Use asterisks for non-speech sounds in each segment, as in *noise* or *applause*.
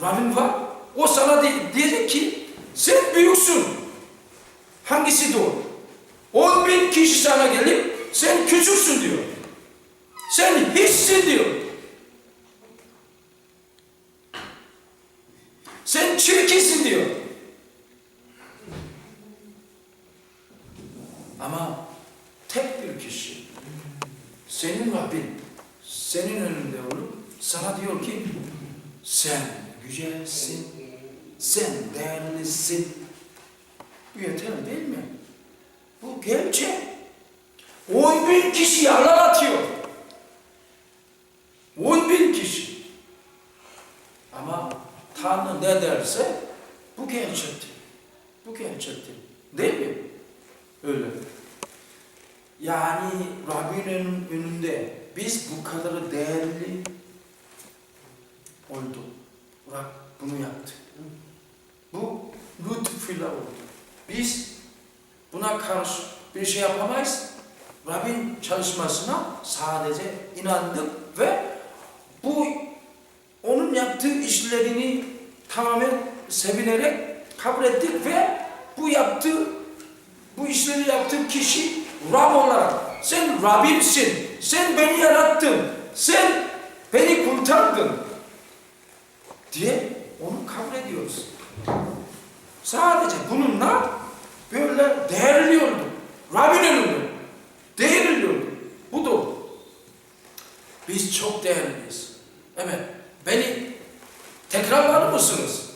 Rabbin var. O sana di- diyecek ki sen büyüksün. Hangisi doğru? 10 bin kişi sana gelip sen küçüksün diyor. Sen hiçsin diyor. Sen çirkinsin diyor. Ama tek bir kişi senin Rabbin senin önünde olup sana diyor ki sen güzelsin, sen değerlisin. Bu yeter değil mi? Bu gerçek. 10 bin kişi yalan atıyor. 10 bin kişi. Ama Tanrı ne derse bu gerçektir. Bu gerçektir. Değil mi? Öyle. Yani Rabbinin önünde biz bu kadar değerli oldu. Rab bunu yaptı. Bu lütfuyla oldu. Biz buna karşı bir şey yapamayız. Rabbin çalışmasına sadece inandık ve bu onun yaptığı işlerini tamamen sevinerek kabul ettik ve bu yaptığı bu işleri yaptığı kişi Rab olarak sen Rabbimsin, sen beni yarattın, sen beni kurtardın diye onu kabul ediyoruz. Sadece bununla böyle değerliyordu. Rabbin önünde değerliyordu. Bu da biz çok değerliyiz. Evet, beni tekrarlar mısınız?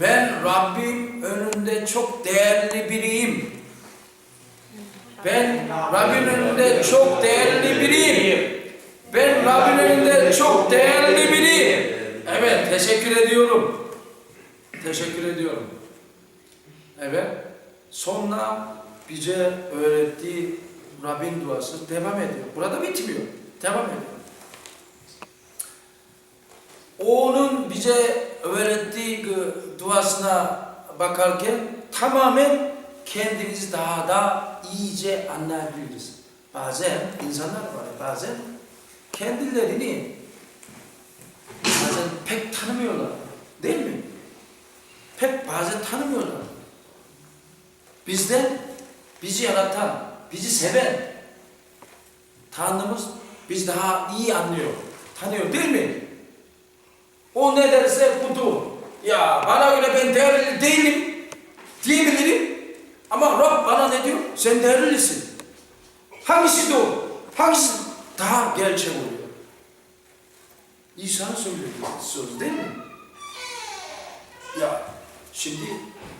Ben Rabbim önünde çok değerli biriyim. Ben Rabbin önünde çok değerli biriyim. Ben Rabbin önünde çok değerli biriyim. Evet, teşekkür ediyorum. Teşekkür ediyorum. Evet, sonra bize öğrettiği Rabbin duası devam ediyor. Burada bitmiyor. Devam ediyor. Onun bize öğrettiği duasına bakarken tamamen kendimizi daha da iyice anlayabiliriz. Bazen insanlar var, bazen kendilerini bazen pek tanımıyorlar. Değil mi? Pek bazen tanımıyorlar. Bizden bizi yaratan, bizi seven Tanrımız biz daha iyi anlıyor, tanıyor değil mi? O ne derse budur. Ya bana göre ben değerli değilim diyebilirim. Ama Rab bana ne diyor? Sen değerlisin. Hangisi doğru? Hangisi daha gerçek oluyor? İsa'nın söylediği söz değil mi? Ya şimdi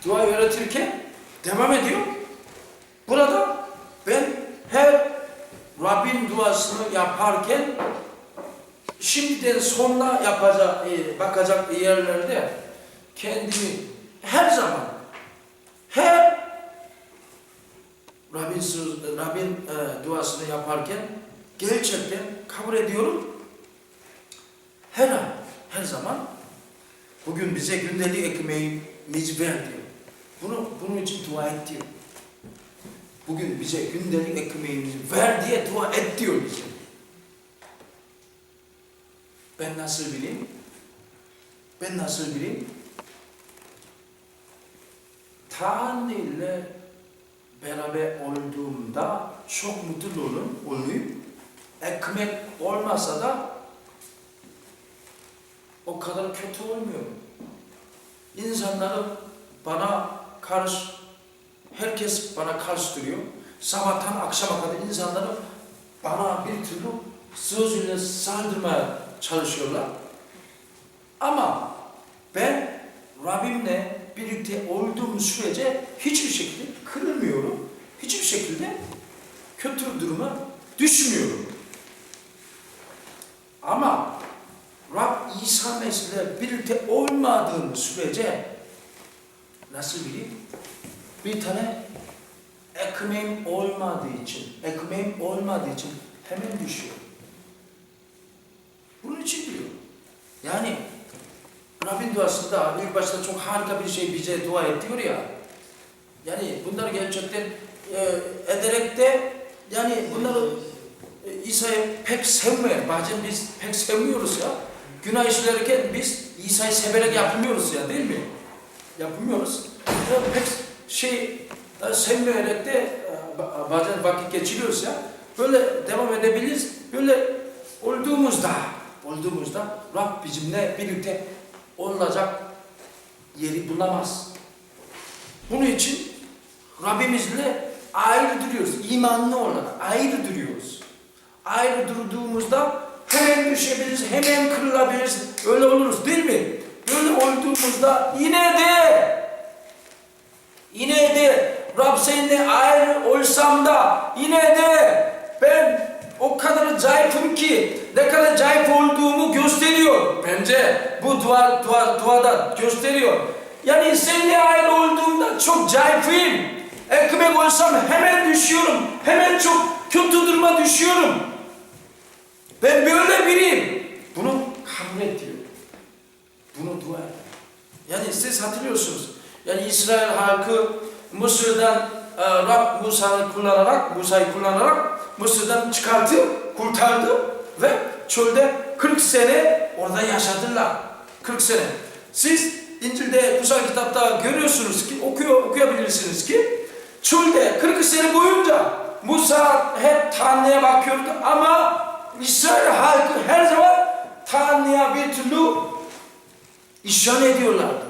dua öğretirken devam ediyor. Burada ben her Rabbin duasını yaparken şimdiden sonra yapacak, e, bakacak yerlerde kendimi her zaman her Rabbin, Rabbin e, duasını yaparken gerçekten kabul ediyorum. Her an, her zaman bugün bize gündelik ekmeğimizi ver diyor. Bunu, bunun için dua et diyor. Bugün bize gündelik ekmeğimizi ver diye dua et diyor bize. Ben nasıl bileyim? Ben nasıl bileyim? Tanrı ile beraber olduğumda çok mutlu olun, olayım. Ekmek olmasa da o kadar kötü olmuyor. İnsanları bana karşı, herkes bana karşı duruyor. Sabahtan akşama kadar insanları bana bir türlü sözüyle saldırmaya çalışıyorlar. Ama ben Rabbimle birlikte olduğum sürece hiçbir şekilde kırılmıyorum. Hiçbir şekilde kötü duruma düşmüyorum. Ama Rab İsa Mesih'le birlikte olmadığım sürece nasıl bileyim? Bir tane ekmeğim olmadığı için, ekmeğim olmadığı için hemen düşüyor. Bunun için diyor. Yani Rabbin duasında ilk başta çok harika bir şey bize dua et diyor ya. Yani bunları gerçekten e, ederek de yani bunları e, İsa'yı pek sevmeyen, bazen biz pek sevmiyoruz ya. Günah işlerken biz İsa'yı severek yapmıyoruz ya değil mi? Yapmıyoruz. Ya pek şey e, sevmeyerek de e, ba- bazen vakit geçiriyoruz ya. Böyle devam edebiliriz. Böyle olduğumuzda, olduğumuzda Rab bizimle birlikte olacak yeri bulamaz. Bunun için Rabbimizle ayrı duruyoruz. İmanlı olarak ayrı duruyoruz. Ayrı durduğumuzda hemen düşebiliriz, hemen kırılabiliriz. Öyle oluruz değil mi? Böyle olduğumuzda yine de yine de Rab seninle ayrı olsam da yine de ben o kadar zayıfım ki ne kadar zayıf olduğumu gösteriyor. Bence bu dua, dua, duada gösteriyor. Yani seninle ayrı olduğumda çok zayıfım. Ekmek olsam hemen düşüyorum. Hemen çok kötü duruma düşüyorum. Ben böyle biriyim. Bunu kabul et diyor. Bunu dua et. Yani siz hatırlıyorsunuz. Yani İsrail halkı Mısır'dan e, Rab Musa'yı kullanarak, Musa'yı kullanarak Mısır'dan çıkarttı, kurtardı ve çölde 40 sene orada yaşadılar. 40 sene. Siz İncil'de, kutsal kitapta görüyorsunuz ki, okuyor, okuyabilirsiniz ki çölde 40 sene boyunca Musa hep Tanrı'ya bakıyordu ama İsrail halkı her zaman Tanrı'ya bir türlü isyan ediyorlardı.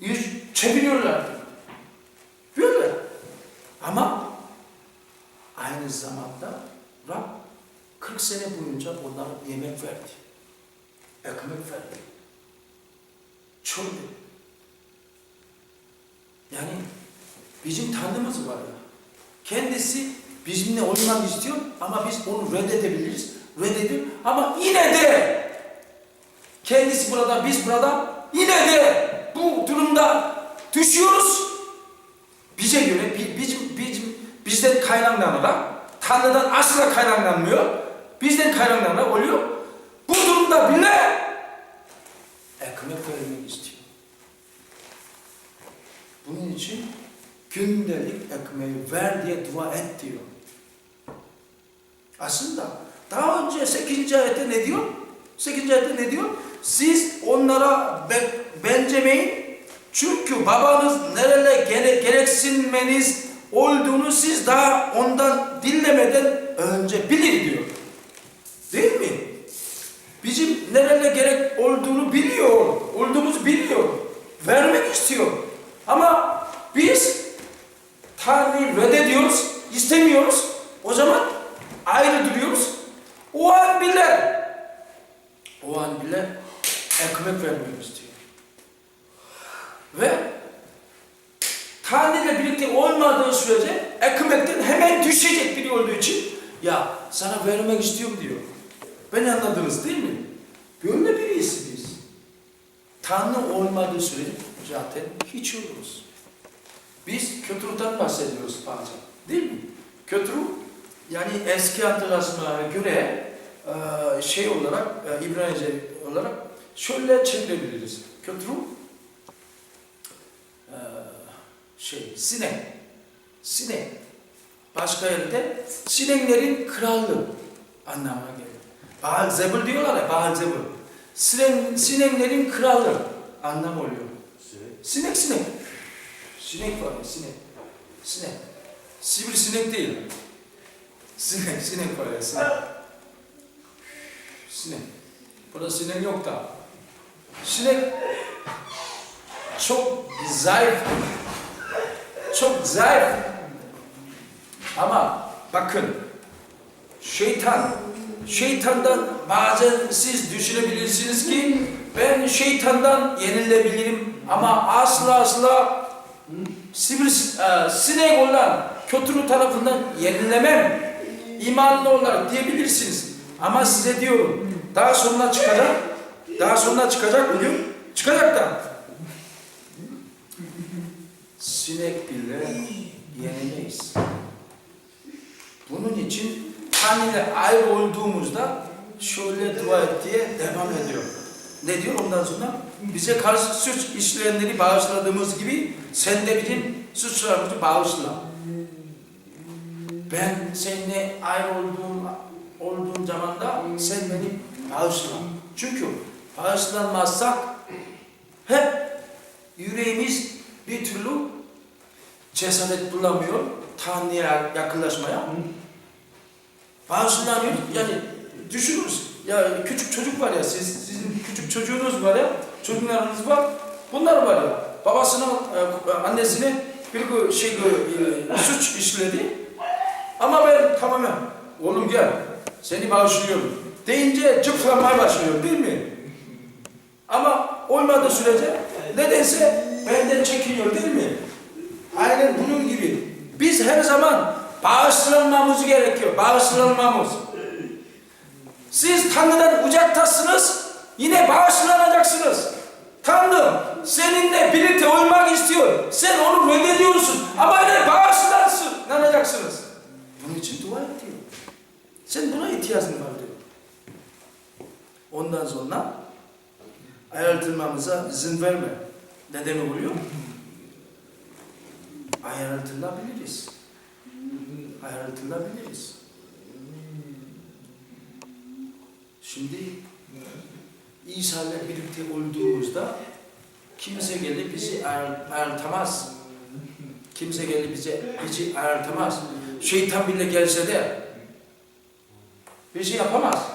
Yüz çeviriyorlardı. Böyle. Ama aynı zamanda Rab 40 sene boyunca onlara yemek verdi. Ekmek verdi. Çölde. Yani bizim Tanrımız var ya. Kendisi bizimle olmak istiyor ama biz onu reddedebiliriz. Reddediyor ama yine de kendisi burada, biz burada yine de bu durumda düşüyoruz. Bize göre bi- bizim, bizim bizden kaynaklanarak Tanrı'dan asla kaynaklanmıyor. Bizden kaynaklanarak oluyor. Bu durumda bile ekmek vermek istiyor. Bunun için gündelik ekmeği ver diye dua et diyor. Aslında daha önce 8. ayette ne diyor? 8. ayette ne diyor? Siz onlara be, benzemeyin. Çünkü babanız nerede gere, gereksinmeniz olduğunu siz daha ondan dinlemeden önce bilir diyor. Değil mi? Bizim nerede gerek olduğunu biliyor. Olduğumuzu biliyor. Vermek istiyor. Ama biz Tanrı'yı reddediyoruz, istemiyoruz. O zaman ayrı duruyoruz. O an bile o an bile ekmek vermek istiyor. Ve Tanrı ile birlikte olmadığı sürece ekmekten hemen düşecek biri olduğu için ya sana vermek istiyorum diyor. Beni anladınız değil mi? Böyle birisi biz. Tanrı olmadığı sürece zaten hiç oluruz. Biz kötülükten bahsediyoruz bazen. Değil mi? Kötülük yani eski antlaşmalara göre e, şey olarak, e, İbranice olarak şöyle çevirebiliriz. Kötülük e, şey, sinek. Sinek. Başka yerde sineklerin krallığı anlamına geliyor. Baal Zebul diyorlar ya, Baal Zebul. Sinek, sineklerin kralı anlam oluyor. Sinek sinek. Sinek var ya sinek. Sinek. Sivri sinek değil. Sinek, sinek var ya sinek. Sinek. Burada sinek yok da. Sinek çok zayıf. Çok zayıf. Ama bakın şeytan şeytandan bazen siz düşünebilirsiniz ki ben şeytandan yenilebilirim ama asla asla sivri e, sinek olan kötülük tarafından yenilemem imanlı olarak diyebilirsiniz ama size diyorum daha sonra çıkacak daha sonra çıkacak bugün çıkacak da sinek bile yenemeyiz. Bunun için Tanrı ile ayrı olduğumuzda şöyle dua et diye devam ediyor. Ne diyor ondan sonra? Bize karşı suç işleyenleri bağışladığımız gibi sen de bizim suçlarımızı bağışla. Ben seninle ayrı olduğum olduğum zamanda sen beni Bağışla. Çünkü bağışlanmazsak hep yüreğimiz bir türlü cesaret bulamıyor Tanrı'ya yakınlaşmaya. Bağışlanıyor. Yani düşünürüz. Ya küçük çocuk var ya, siz, sizin küçük çocuğunuz var ya, çocuklarınız var. Bunlar var ya, babasına, e, annesine bir şey e, suç işledi. Ama ben tamamen, oğlum gel, seni bağışlıyorum deyince cıplamaya başlıyor değil mi? Ama olmadığı sürece nedense benden çekiniyor değil mi? Aynen bunun gibi. Biz her zaman bağışlanmamız gerekiyor. Bağışlanmamız. Siz Tanrı'dan uzaktasınız, yine bağışlanacaksınız. Tanrı seninle birlikte olmak istiyor. Sen onu reddediyorsun ama yine bağışlanacaksınız. Bunun için dua et. Sen buna ihtiyacın var diyor. Ondan sonra ayartılmamıza izin verme. Neden oluyor? Ayartılabiliriz. Ayartılabiliriz. Şimdi İsa ile birlikte olduğumuzda kimse gelip bizi ayar- ayartamaz. Kimse gelip bize bizi ayartamaz. Şeytan bile gelse de bir şey yapamaz.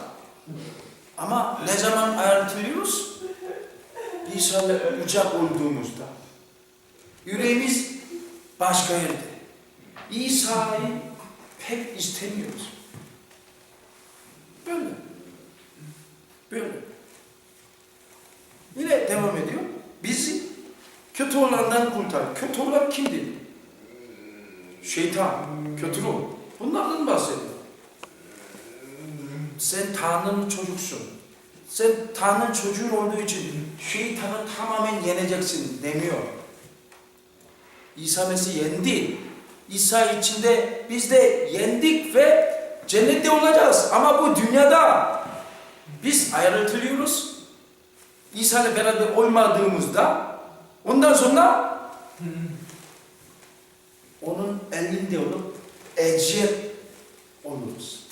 Ama ne zaman ayartılıyoruz? İsa ile uzak olduğumuzda. Yüreğimiz başka yerde. İsa'yı pek istemiyoruz. Böyle. Böyle. Yine devam ediyor. Bizi kötü olandan kurtar. Kötü olan kimdir? Şeytan, kötü ruh. Bunlardan bahsediyor. Sen Tanrı'nın çocuksun. Sen Tanrı'nın çocuğun olduğu için şeytanı tamamen yeneceksin demiyor. İsa Mesih yendi. İsa içinde biz de yendik ve cennette olacağız. Ama bu dünyada biz ayrılıyoruz. İsa ile beraber olmadığımızda ondan sonra onun elinde olup ecir oluruz.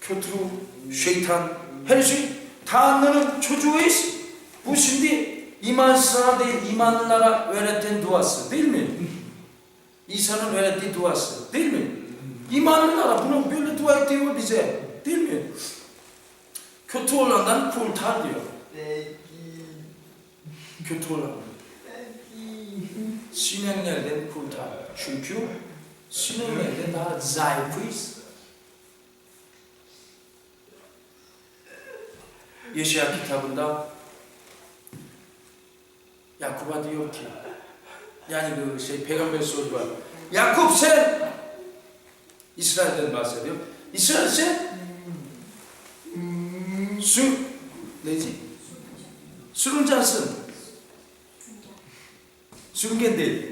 Kötü, şeytan, her şey Tanrı'nın çocuğuyuz. Bu şimdi imansızlara değil, imanlılara öğreten duası değil mi? İsa'nın öğrettiği duası değil mi? İmanlılara bunu böyle dua ediyor bize değil mi? Kötü olandan kurtar diyor. Kötü olan. Sinenlerden kurtar. Çünkü sinenlerden daha zayıfız. Yeşaya kitabında Yakup'a diyor ki yani bu şey peygamber sözü var. Yakup sen İsrail'den bahsediyor. İsrail sen sür neydi? Sürüncansın. Sürüngen değil.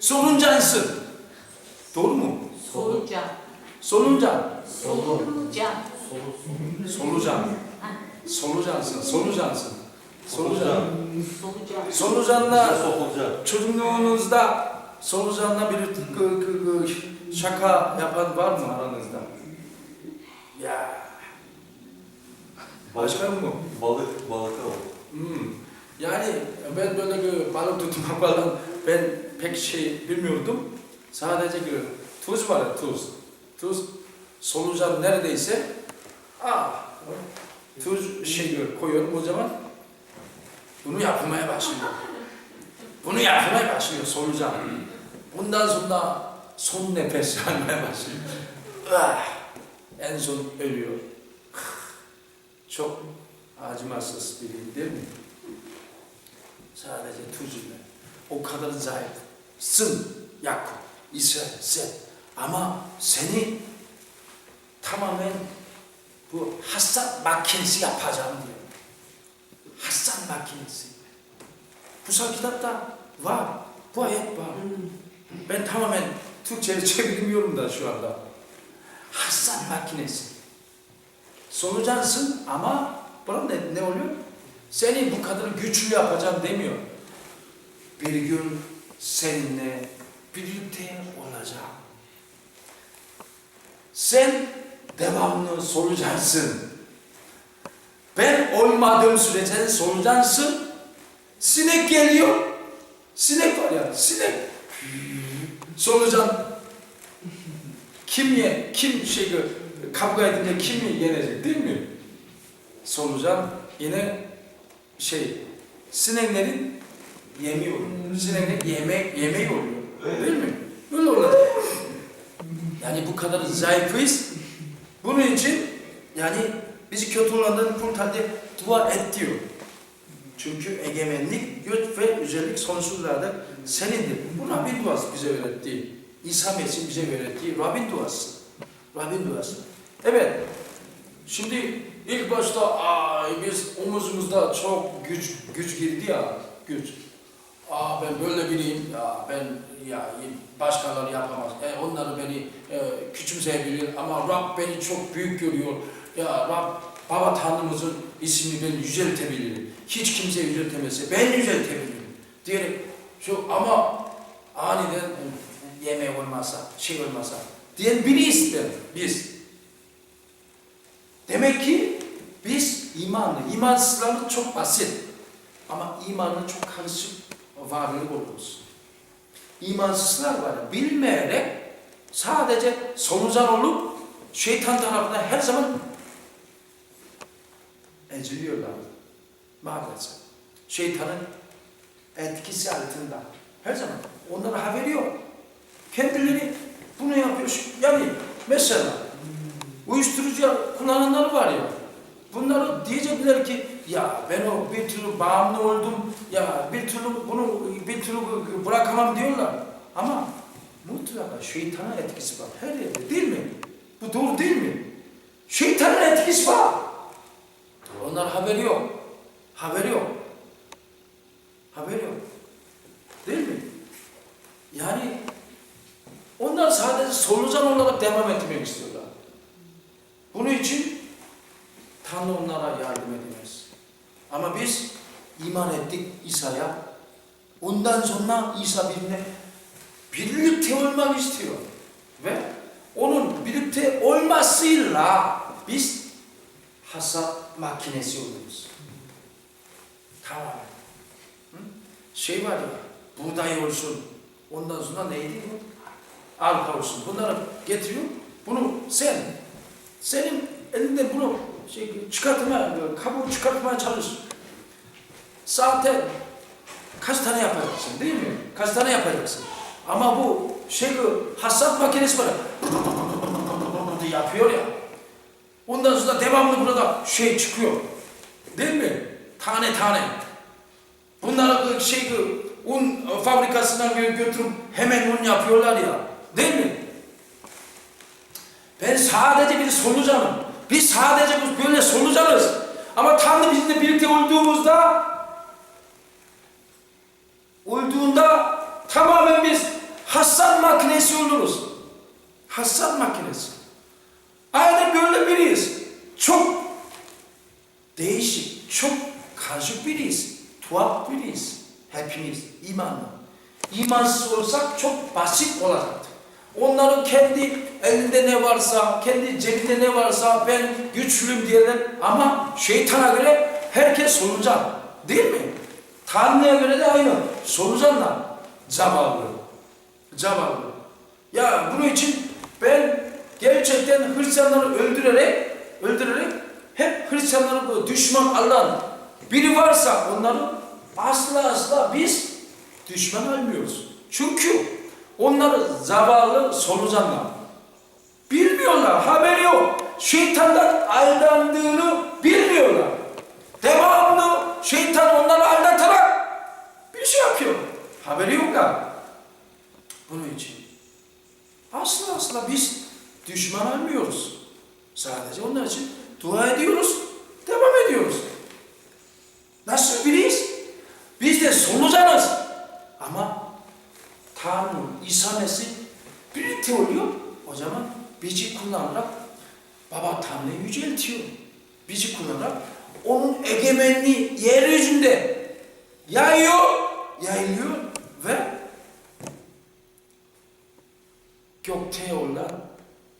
Soluncansın. Doğru mu? Solucan. Soluncan. Solucan. Solucan. Solucansın. Solucansın. Solucan. Solucan. Solucanla çocukluğunuzda solucanla bir şaka yapan var mı aranızda? Ya. Başka mı? Balık, balık o. Hmm. Yani ben böyle bir balık tutmak *laughs* falan ben pek şey bilmiyordum. Sadece bir tuz var ya tuz. Tuz solucan neredeyse ah, tuz şey koyuyorum o zaman bunu yapmaya başlıyor. Bunu yapmaya başlıyor solucan. Bundan sonra son nefes *laughs* almaya başlıyor. Ah, en son ölüyor. *laughs* Çok acımasız biri değil mi? Sadece tuzuyla. O kadar zayıfsın Yakup, İsrail sen. Ama seni tamamen bu hasat makinesi yapacağım diyor. Hasat makinesi. Kutsal kitapta var. Bu ayet var. Ben tamamen Türkçe'ye çevirmiyorum da şu anda. Hasat makinesi. Solucansın ama burada ne, ne oluyor? Seni bu kadar güçlü yapacağım demiyor. Bir gün seninle birlikte olacağım. Sen devamlı solucaksın. Ben olmadığım sürece sen solucaksın. Sinek geliyor. Sinek var ya, sinek. Solucan. Kim ye, kim şey kavga edince kim yenecek değil mi? Solucan yine şey sineklerin yemi oluyor. Sineklerin yemek yemeği oluyor. Değil mi? Öyle olacak. Yani bu kadar zayıfız. Bunun için yani bizi kötü olandan kurtar diye dua et diyor. Çünkü egemenlik, güç ve özellik sonsuzlarda senindir. Bu Rabbin duası bize öğrettiği. İsa Mesih bize öğrettiği Rabbin duası. Rabbin duası. Evet. Şimdi ilk başta ay biz omuzumuzda çok güç güç girdi ya güç. Aa ben böyle biriyim ya ben ya başkaları yapamaz. E, onları beni e, küçümseyebilir ama Rab beni çok büyük görüyor. Ya Rab Baba Tanrımızın ismini ben yüceltebilirim. Hiç kimse yüceltemezse ben yüceltebilirim. Diyerek şu ama aniden yemek olmasa, şey olmasa diyen biriyiz ben, biz. Demek ki biz imanlı, imansızlarımız çok basit. Ama imanlı çok karışık varlık oluruz. İmansızlar var ya, bilmeyerek sadece solucan olup şeytan tarafından her zaman eziliyorlar. Maalesef. Şeytanın etkisi altında. Her zaman. Onlara haberi yok. Kendileri bunu yapıyor. Yani mesela uyuşturucu kullananlar var ya. Bunları diyecekler ki ya ben o bir türlü bağımlı oldum ya bir türlü bunu bir türlü bırakamam diyorlar. Ama mutlaka şeytanın etkisi var her yerde değil mi? Bu doğru değil mi? Şeytanın etkisi var. Onlar haberi yok. Haberi yok. Haberi yok. Değil mi? Yani onlar sadece solucan olarak devam etmek istiyorlar. Bunun için Tanrı onlara yardım edemez. Ama biz iman ettik İsa'ya. Ondan sonra İsa bizimle birlikte olmak istiyor. Ve onun birlikte olmasıyla biz hasat makinesi oluruz. Tamam. Hı? Şey var ya, buğday olsun. Ondan sonra neydi bu? Arpa olsun. Bunları getiriyor. Bunu sen, senin elinde bunu şey, çıkartma, kabuğu çıkartmaya çalış. Zaten kaç tane yapacaksın değil mi? Kaç tane yapacaksın? Ama bu şey hasat makinesi var. yapıyor ya. Ondan sonra devamlı burada şey çıkıyor. Değil mi? Tane tane. Bunları şey un fabrikasına gö- götürüp hemen un yapıyorlar ya. Değil mi? Ben sadece bir solucanım. Biz sadece bu- böyle solucanız. Ama Tanrı bizimle birlikte olduğumuzda olduğunda tamamen biz hasat makinesi oluruz. Hasat makinesi. Aynen böyle biriyiz. Çok değişik, çok karışık biriyiz. Tuhaf biriyiz. Hepimiz imanlı. İmansız olsak çok basit olacaktı. Onların kendi elinde ne varsa, kendi cebinde ne varsa ben güçlüyüm diyorlar. Ama şeytana göre herkes solucan. Değil mi? Tanrı'ya göre de aynı. Solucanlar. Zavallı. Zavallı. Ya bunun için ben gerçekten Hristiyanları öldürerek, öldürerek hep Hristiyanları bu düşman alan biri varsa onları asla asla biz düşman almıyoruz. Çünkü onları zavallı solucanlar. Bilmiyorlar, haberi yok. Şeytandan aldandığını bilmiyorlar. Devamlı şeytan onları aldatarak bir şey yapıyor. Haberi yok da. Bunun için. Asla asla biz düşman almıyoruz. Sadece onlar için dua ediyoruz, devam ediyoruz. Nasıl biriyiz? Biz de solucanız. Ama Tanrı, İsa Mesih birlikte oluyor. O zaman bizi kullanarak Baba Tanrı'yı yüceltiyor. Bizi kullanarak onun egemenliği yeryüzünde yayıyor, yayılıyor ve gökte olan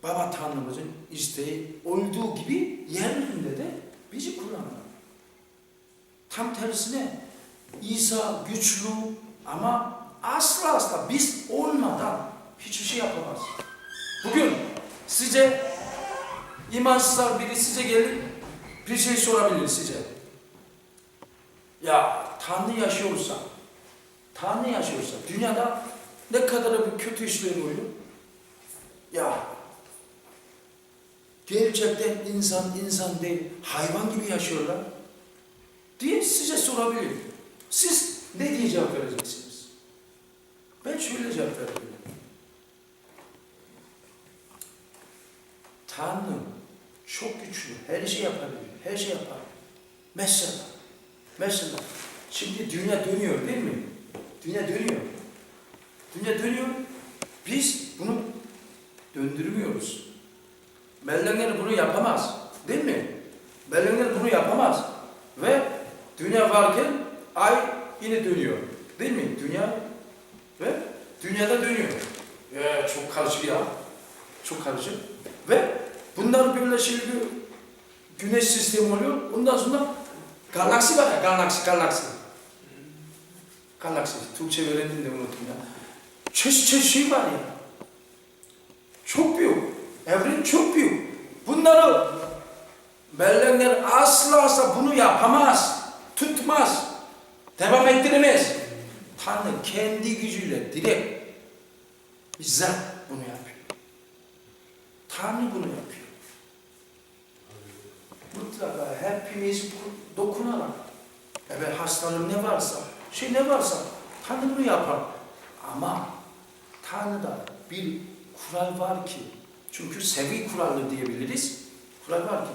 Baba Tanrımızın isteği olduğu gibi yeryüzünde de bizi kullanır. Tam tersine İsa güçlü ama asla asla biz olmadan hiçbir şey yapamaz. Bugün size imansızlar biri size gelir bir şey sorabilir size. Ya Tanrı yaşıyorsa, Tanrı yaşıyorsa dünyada ne kadar bir kötü işler oluyor? Ya gerçekten insan insan değil, hayvan gibi yaşıyorlar diye size sorabilir. Siz ne diye cevap vereceksiniz? Ben şöyle cevap verebilirim. Tanrı çok güçlü, her şey yapabilir, her şey yapar. Mesela, mesela, şimdi dünya dönüyor değil mi? Dünya dönüyor. Dünya dönüyor, biz bunu döndürmüyoruz. Melekler bunu yapamaz, değil mi? Melekler bunu yapamaz. Ve dünya varken ay yine dönüyor. Değil mi? Dünya ve dünyada dönüyor. Ya çok karışık ya. Çok karışık. Ve bunlar birleşiyor. Güneş sistemi oluyor. Ondan sonra galaksi var ya, galaksi, galaksi. Galaksi. Türkçe öğrendim de unuttum ya. Çeşit çeşit şey var ya. Çok büyük. Evren çok büyük. Bunları melekler asla asla bunu yapamaz. Tutmaz. Devam ettiremez. Tanrı kendi gücüyle direkt bizzat bunu yapıyor. Tanrı bunu yapıyor. Mutlaka hepimiz dokunarak evet hastalığım ne varsa, şey ne varsa Tanrı bunu yapar. Ama Tanrı'da bir kural var ki, çünkü sevgi kuralı diyebiliriz. Kural var ki,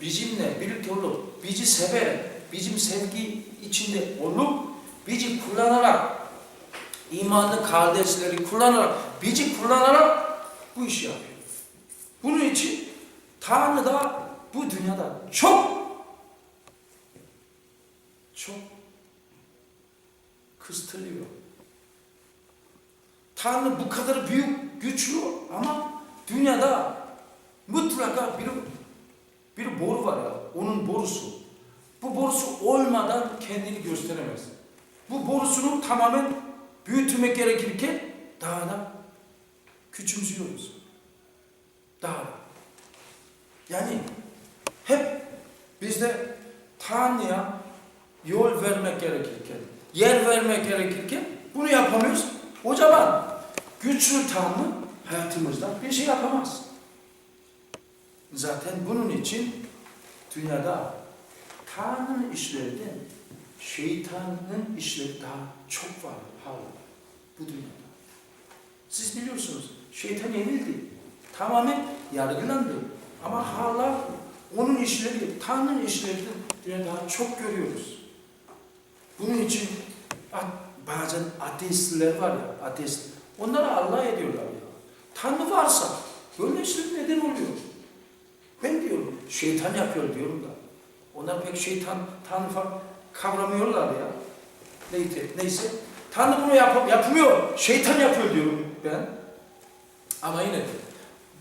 bizimle birlikte olup, bizi severek, bizim sevgi içinde olup, bizi kullanarak, imanlı kardeşleri kullanarak, bizi kullanarak bu işi yapıyor. Bunun için Tanrı da bu dünyada çok çok kıstırıyor. Tanrı bu kadar büyük, güçlü ama dünyada mutlaka bir bir boru var ya, onun borusu. Bu borusu olmadan kendini gösteremez. Bu borusunu tamamen büyütmek gerekirken daha da küçümsüyoruz. Daha da. Yani hep bizde Tanrı'ya yol vermek gerekirken, yer vermek gerekirken bunu yapamıyoruz. O zaman güçlü Tanrı hayatımızda bir şey yapamaz. Zaten bunun için dünyada Tanrı'nın işlerinden şeytanın işleri daha çok var hala bu dünyada. Siz biliyorsunuz şeytan yenildi. Tamamen yargılandı. Ama hala onun işleri, Tanrı'nın işlerini dünyada daha çok görüyoruz. Bunun için bazen ateistler var ya, ateist. Onlara Allah ediyorlar ya. Tanrı varsa böyle işler neden oluyor? Ben diyorum, şeytan yapıyor diyorum da. Onlar pek şeytan, Tanrı falan kavramıyorlar ya. Neyse, neyse. Tanrı bunu yap yapmıyor, şeytan yapıyor diyorum ben. Ama yine de,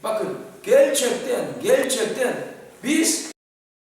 bakın gerçekten, gerçekten biz